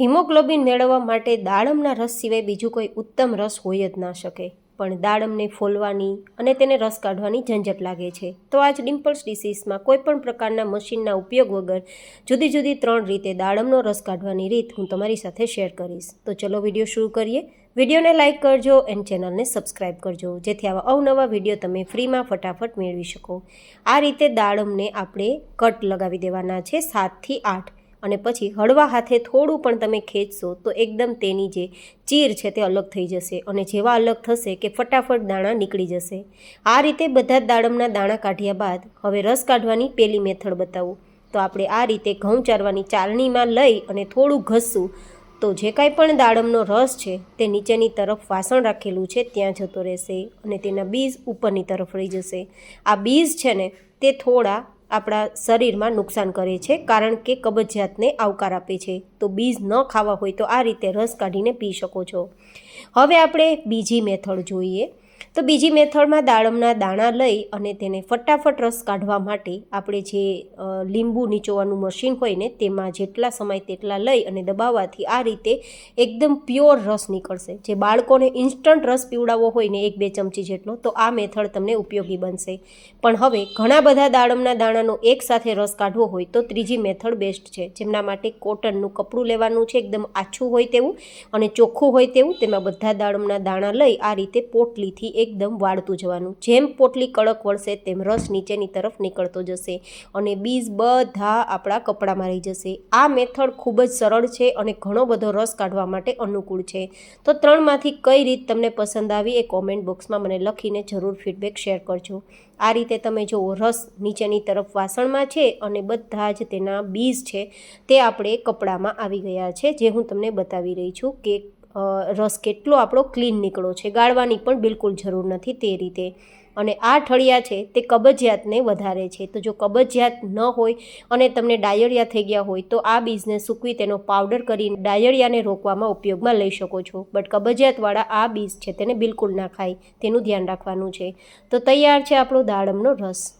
Haemoglobin મેળવવા માટે દાડમના રસ સિવાય બીજું કોઈ ઉત્તમ રસ હોય જ ના શકે. પણ દાડમને ફોલવાની અને તેને રસ કાઢવાની ઝંઝટ લાગે છે. તો આજ ડિમ્પલ્સ ડિસીઝમાં કોઈપણ પ્રકારના મશીનના ઉપયોગ વગર જુદી જુદી ત્રણ રીતે દાડમનો રસ કાઢવાની રીત હું તમારી સાથે શેર કરીશ. તો ચલો વીડિયો શરૂ કરીએ. વિડીયોને લાઇક કરજો એન્ડ ચેનલને સબસ્ક્રાઇબ કરજો. જેથી આવા અવનવા વીડિયો તમે ફ્રીમાં ફટાફટ મેળવી શકો. આ રીતે દાડમને આપણે કટ લગાવી દેવાના છે સાતથી આઠ. અને પછી હળવા હાથે થોડું પણ તમે ખેંચશો તો એકદમ તેની જે ચીર છે તે અલગ થઈ જશે અને જેવા અલગ થશે કે ફટાફટ દાણા નીકળી જશે. આ રીતે બધા જ દાડમના દાણા કાઢ્યા બાદ હવે રસ કાઢવાની પેલી મેથડ બતાવું. તો આપણે આ રીતે ઘઉં ચારવાની ચાલણીમાં લઈ અને થોડું ઘસું તો જે કાંઈ પણ દાડમનો રસ છે તે નીચેની તરફ વાસણ રાખેલું છે ત્યાં જતો રહેશે અને તેના બીજ ઉપરની તરફ રહી જશે. આ બીજ છે ને તે થોડા આપણા શરીરમાં નુકસાન કરે છે, કારણ કે કબજિયાતને આવકાર આપે છે. તો બીજ ન ખાવા હોય તો આ રીતે રસ કાઢીને પી શકો છો. હવે આપણે બીજી મેથડ જોઈએ. તો બીજી મેથડમાં દાડમના દાણા લઈ અને તેને ફટાફટ રસ કાઢવા માટે આપણે જે લીંબુ નીચોવાનું મશીન હોય ને, તેમાં જેટલા સમય તેટલા લઈ અને દબાવવાથી આ રીતે એકદમ પ્યોર રસ નીકળશે. જે બાળકોને ઇન્સ્ટન્ટ રસ પીવડાવવો હોય ને, એક બે ચમચી જેટલો, તો આ મેથડ તમને ઉપયોગી બનશે. પણ હવે ઘણા બધા દાડમના દાણાનો એક સાથે રસ કાઢવો હોય તો ત્રીજી મેથડ બેસ્ટ છે. જેમના માટે કોટનનું કપડું લેવાનું છે, એકદમ આછું હોય તેવું અને ચોખ્ખું હોય તેવું, તેમાં બધા દાડમના દાણા લઈ આ રીતે પોટલીથી એકદમ વાળતું જવાનું. જેમ પોટલી કડક વળશે, તેમ રસ નીચેની તરફ નીકળતો જશે અને બીજ બધા આપણા કપડામાં રહી જશે. આ મેથડ ખૂબ જ સરળ છે અને ઘણો બધો રસ કાઢવા માટે અનુકૂળ છે. તો ત્રણમાંથી કઈ રીત તમને પસંદ આવી એ કોમેન્ટ બોક્સમાં મને લખીને જરૂર ફીડબેક શેર કરજો. આ રીતે તમે જુઓ રસ નીચેની તરફ વાસણમાં છે અને બધા જ તેના બીજ છે તે આપણે કપડામાં આવી ગયા છે, જે હું તમને બતાવી રહી છું કે રસ કેટલો આપણો ક્લીન નીકળો છે. ગાળવાની પણ બિલકુલ જરૂર નથી તે રીતે. અને આ ઠળિયા છે તે કબજિયાતને વધારે છે. તો જો કબજિયાત ન હોય અને તમને ડાયરિયા થઈ ગયા હોય તો આ બીજને સૂકવી તેનો પાવડર કરીને ડાયરિયાને રોકવામાં ઉપયોગમાં લઈ શકો છો. બટ કબજિયાતવાળા આ બીજ છે તેને બિલકુલ ના ખાય. તેનું ધ્યાન રાખવાનું છે. તો તૈયાર છે આપણો દાડમનો રસ.